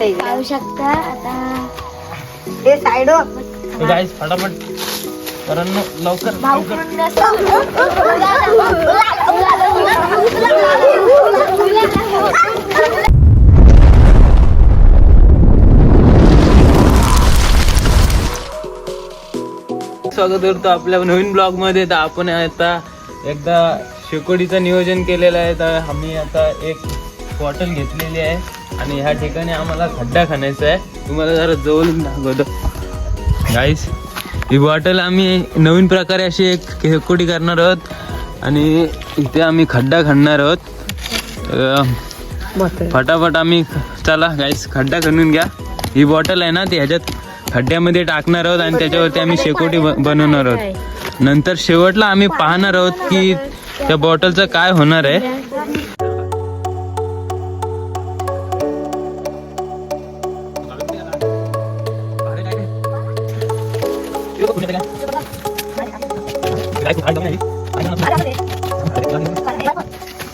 पाहू शकता. आता हे साईड गाईस फटाफट. करण लवकर लवकर. स्वागत करतो आपल्या नवीन ब्लॉगमध्ये. तर आपण आता एकदा शेकोडीचं नियोजन केलेलं आहे. तर आम्ही आता एक बॉटल घेतलेली आहे. आणि ह्या ठिकाणी आम्हाला खड्डा खाण्याचा आहे. तुम्हाला जरा जवळून दाखवतो. गाईस ही बॉटल आम्ही नवीन प्रकारे अशी एक शेकोडी करणार आहोत. आणि इथे आम्ही खड्डा खणणार आहोत. फटाफट आम्ही चला गाईस खड्डा खणून घ्या. ही बॉटल आहे ना ती ह्याच्यात खड्ड्यामध्ये टाकणार आहोत आणि त्याच्यावरती आम्ही शेकोटी बनवणार आहोत. नंतर शेवटला आम्ही पाहणार आहोत की त्या बॉटलचं काय होणार आहे.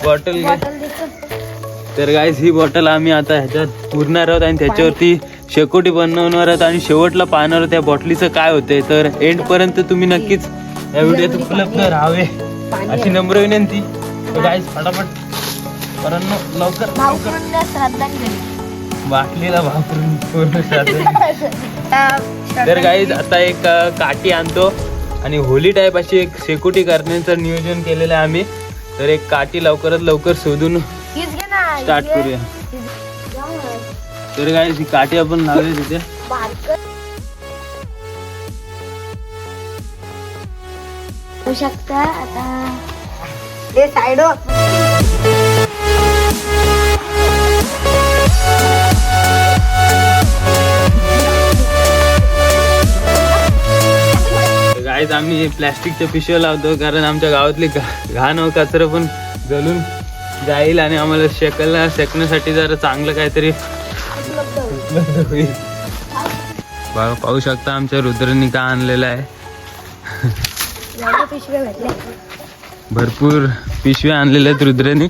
बॉटल तर गाईज ही बॉटल आम्ही आता ह्याच्यात पुरणार आहोत आणि त्याच्यावरती शेकोटी बनवणार आहोत आणि शेवटला पाहणार आहोत त्या बॉटलीचं काय होतंय. तर एंड पर्यंत तुम्ही नक्कीच या व्हिडिओत उपलब्ध राहावे अशी नम्र विनंती. गाईज फटाफट कारण लवकर लवकर श्रद्धांजली. बाटलीला वापरून पूर्ण. तर गाईज आता एक काठी आणतो. आणि होली टाईप अशी एक शेकोटी करण्याचं नियोजन केलेलं आहे आम्ही तर एक काठी लवकरात लवकर शोधून स्टार्ट. करूया. तर काय ही काठी आपण लावली तिथे शकता आता साईड गायच आम्ही प्लॅस्टिकच्या पिशव्या लावतो कारण आमच्या गावातली घा- घाण व कचरा पण गलून जाईल आणि आम्हाला शेकायला शेकण्यासाठी जरा चांगलं काहीतरी होईल बघा पाहू शकता आमच्या रुद्रनी का आणलेला आहे. भरपूर पिशव्या आणलेल्या आहेत रुद्रनी.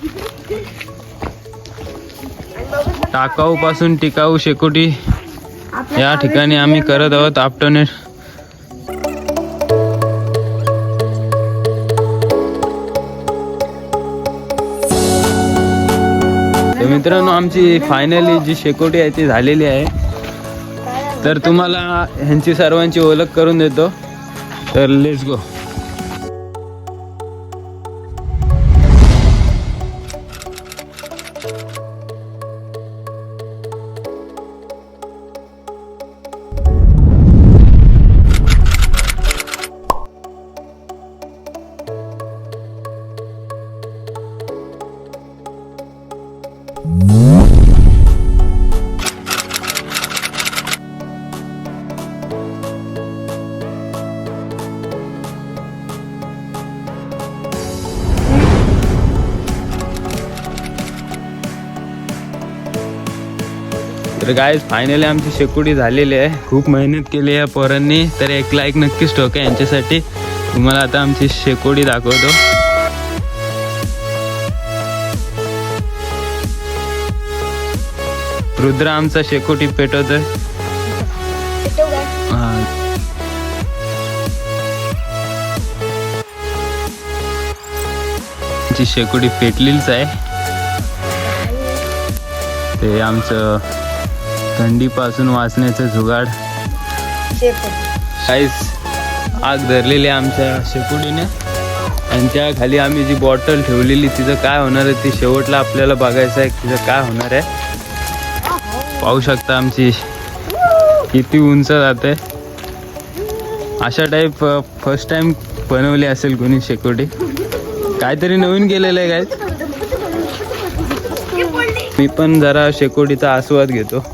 टाकाऊ पासून टिकाऊ शेकोटी या ठिकाणी आम्ही करत आहोत. आपटोनेट तर मित्रांनो आमची फायनली जी शेकोटी आहे ती झालेली आहे. तर तुम्हाला ह्यांची सर्वांची ओळख करून देतो. तर लेट्स गो तर काय फायनली आमची शेकोटी झालेली आहे. खूप मेहनत केली आहे पोरांनी. तर एक लाईक नक्कीच ठोका यांच्यासाठी. तुम्हाला आता आमची शेकोटी दाखवतो. रुद्र आमचा शेकोटी पेटवतोय. हा. शेकोटी पेटलेलीच आहे. ते आमचं थंडीपासून वाचण्याचं जुगाड. काहीच आग धरलेली आहे आमच्या शेकोटीने आणि त्या खाली आम्ही जी बॉटल ठेवलेली तिचं काय होणार आहे ती शेवटला आपल्याला बघायचं आहे तिचं काय होणार आहे. पाहू शकता आमची किती उंच जाते. अशा टाईप फर्स्ट टाइम बनवली असेल कोणी शेकोटी. काहीतरी नवीन केलेलं आहे काय मी पण जरा शेकोटीचा आस्वाद घेतो.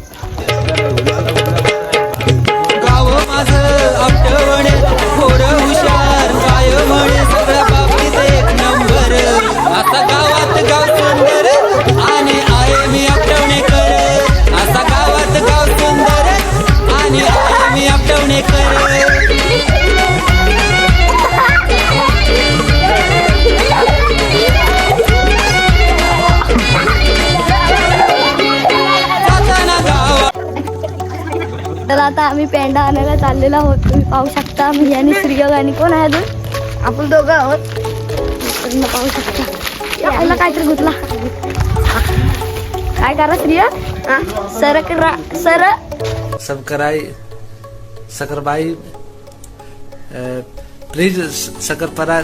आता आम्ही पेंडा आणायला चाललेलो आहोत. तुम्ही पाहू शकता मी आणि श्रीयोग आणि कोण आहे अजून आपण दोघं आहोत. पाहू शकता. काहीतरी गुतला. काय करा श्रीयोग सर करा सर. सबकराई सकरबाई प्लीज सकरपरा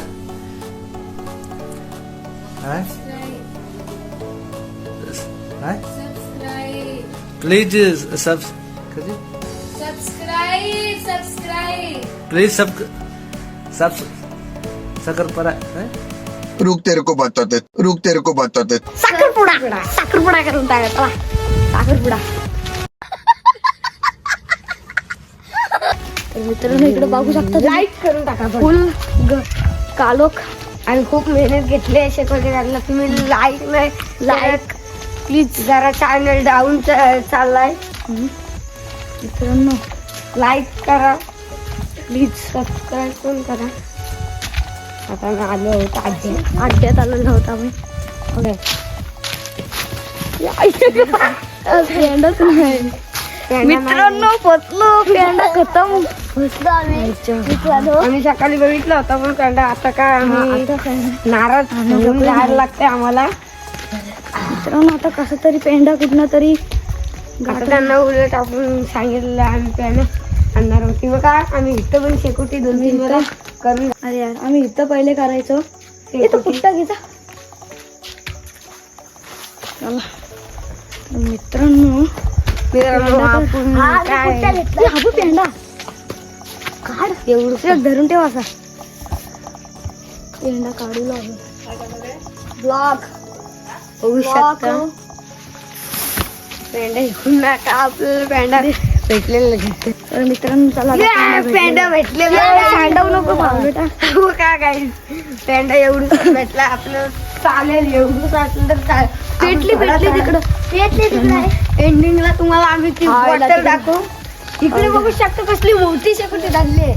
प्लीज सब Subscribe, subscribe. प्लीज सब सब सकरपरा रुक तेरे को बताते रुक तेरे को बताते साखरपुडा साखरपुडा करून टाका चला साखरपुडा तर मित्रांनो इकडे बघू शकता लाईक करून टाका. फुल ग- कालोख आम्ही खूप मेहनत घेतली आहे करायला तुम्ही लाईक नाही. लाईक प्लीज जरा चॅनल डाऊन चाललाय. मित्रांनो लाईक करा. प्लीज सबस्क्राईब पण करा. आता मी आलो होतो आजी अड्ड्यात आलेलो होतो आम्ही. ओके पेंडाच नाही मित्रांनो पेंडा खतम. फसलो आम्ही. आम्ही सकाळी बघितलं होतं पण कंडा आता काय आम्ही. नाराज होऊन जायला लागते आम्हाला. मित्रांनो आता कसं तरी पेंडा कुठनं तरी त्यांना उलट आपण सांगितलं आम्ही त्याने होती बघा. आम्ही इथं पण शेकोटी दोन तीन वेळा करून अरे यार आम्ही इथं पहिले करायचो. इथं शेकोटी. पुट्टा घ्यायचा चला. तर मित्रांनो हाबू पेंडा काढ. एवढं धरून ठेव असा. पेंडा काढू लागलो ब्लॉक होऊ शकता पेंडा घेऊन नका आपल्याला पेंडा भेटलेला घेते तर मित्रांनो चला पेंडा भेटले सांडवू नको भाऊ बेटा. हो का काय पेंडा एवढं भेटला. आपलं चालेल एवढंच असलं तर चालेल. पेटली पेटली तिकडं. पेटली तिकडं एंडिंगला तुम्हाला आम्ही ती हा, बॉटल. दाखवू. इकडे बघू शकता कसली मोठी शेकोटी झाली आहे.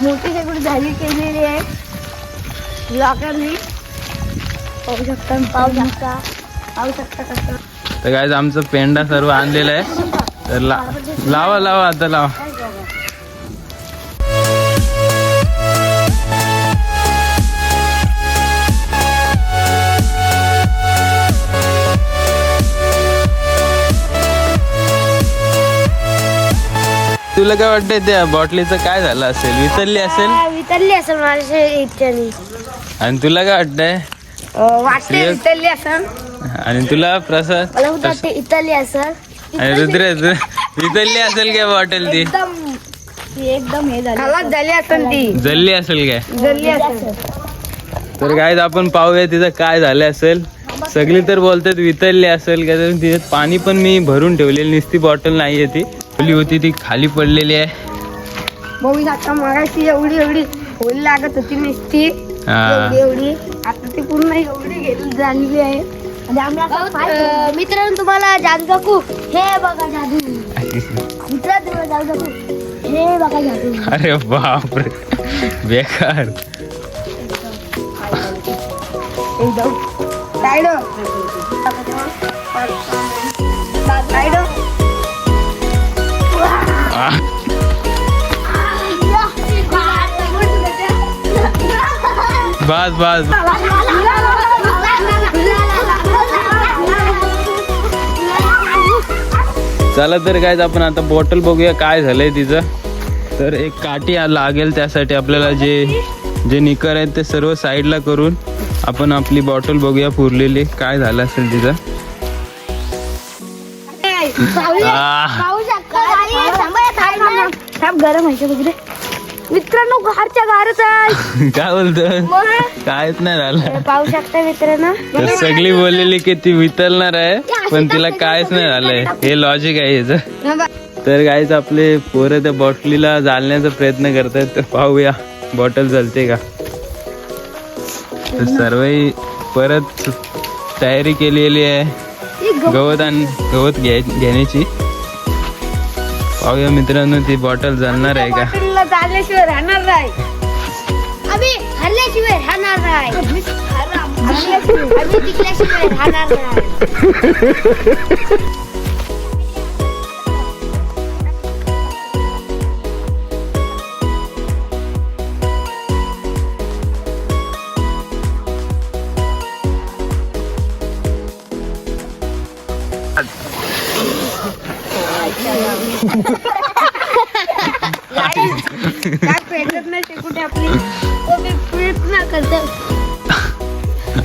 मोठी शेकोटी झाली केलेली आहे. लॉकरनी पाहू शकता पाहू शकता. पाहू शकता कसं. तर काय आमचं पेंडा सर्व आणलेलं आहे. तर ला लावा लावा आता लावा. तुला काय वाटतंय त्या बॉटलीचं काय झालं असेल? विसरली असेल? वितरली असेल माझ्या इच्छाने. आणि तुला काय वाटतंय? वाटते श्रेयस. विसरली असं आणि तुला प्रसाद? मला वाटते इताली असेल. रुद्र विसरली असेल काय बॉटल ती? एकदम ती एकदम हे झाली. खलास झाली असेल ती. जल्ली असेल काय? जल्ली असेल. तर काय आपण पाहूया तिथं काय झालं असेल. सगळी तर बोलतात वितरली असेल का? तर तिच्यात पाणी पण मी भरून ठेवलेली नुसती बॉटल नाहीये ती. खुली होती ती खाली पडलेली आहे. बघू मगाशी एवढी एवढी होईल लागत होती नुसती. एवढी आता ती पूर्ण एवढी झालेली आहे. म्हणजे मित्रांनो तुम्हाला जादू दाखवू हे बघा जादू. मित्रांनो तुम्हाला जादू दाखवू हे बघा जादू. अरे बेकार. एकदम. साईडो साईडो आ, बस. बस. चला तर काय आपण आता बॉटल बघूया काय झालंय तिचं. तर एक काठी लागेल त्यासाठी आपल्याला जे जे निकर आहेत ते सर्व साईडला करून आपण आपली बॉटल बघूया पुरलेली. काय झालं असेल तिचं? गरम मित्रांनो घरच्या घरच आहे. काय बोलतो काहीच नाही झालं. पाहू शकता मित्रांनो. तर सगळी बोललेली की ती वितरणार आहे पण तिला काहीच नाही झालंय. हे लॉजिक आहे याचं. तर काहीच आपले पोरं त्या बॉटलीला जाळण्याचा प्रयत्न करतायत तर पाहूया. बॉटल जलते का? तर सर्व परत तयारी केलेली आहे. गवत. आणि गवत घ्याय- घेण्याची. पाहूया मित्रांनो ती बॉटल जाणार आहे का? हॉटेलला चालल्याशिवाय राहणार नाही. आम्ही हल्ल्याशिवाय राहणार नाही. आम्ही टिकल्याशिवाय राहणार नाही. करते.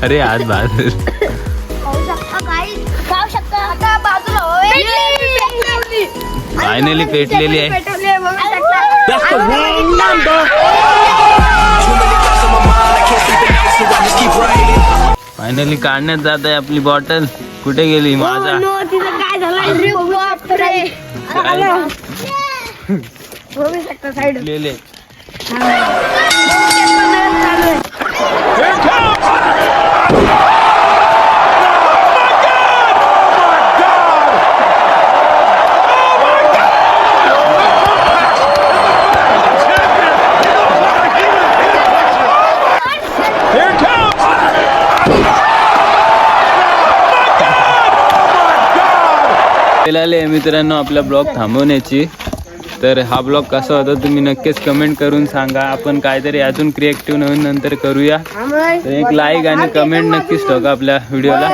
अरे आज बाद खाऊ शकता काही खाऊ शकता. आता बाजूला होय. फायनली पेटलेली आहे. फायनली काढण्यात जात आहे आपली बॉटल कुठे गेली? माझा. नो तिचं काय झालं? साईड आहे. मित्रांनो आपला ब्लॉग थांबवण्याची तर हा ब्लॉग कसा होता तुम्ही नक्कीच कमेंट करून सांगा. आपण काहीतरी अजून क्रिएटिव्ह नवीन नंतर करूया. तर एक लाईक आणि कमेंट नक्कीच ठोका आपल्या व्हिडिओला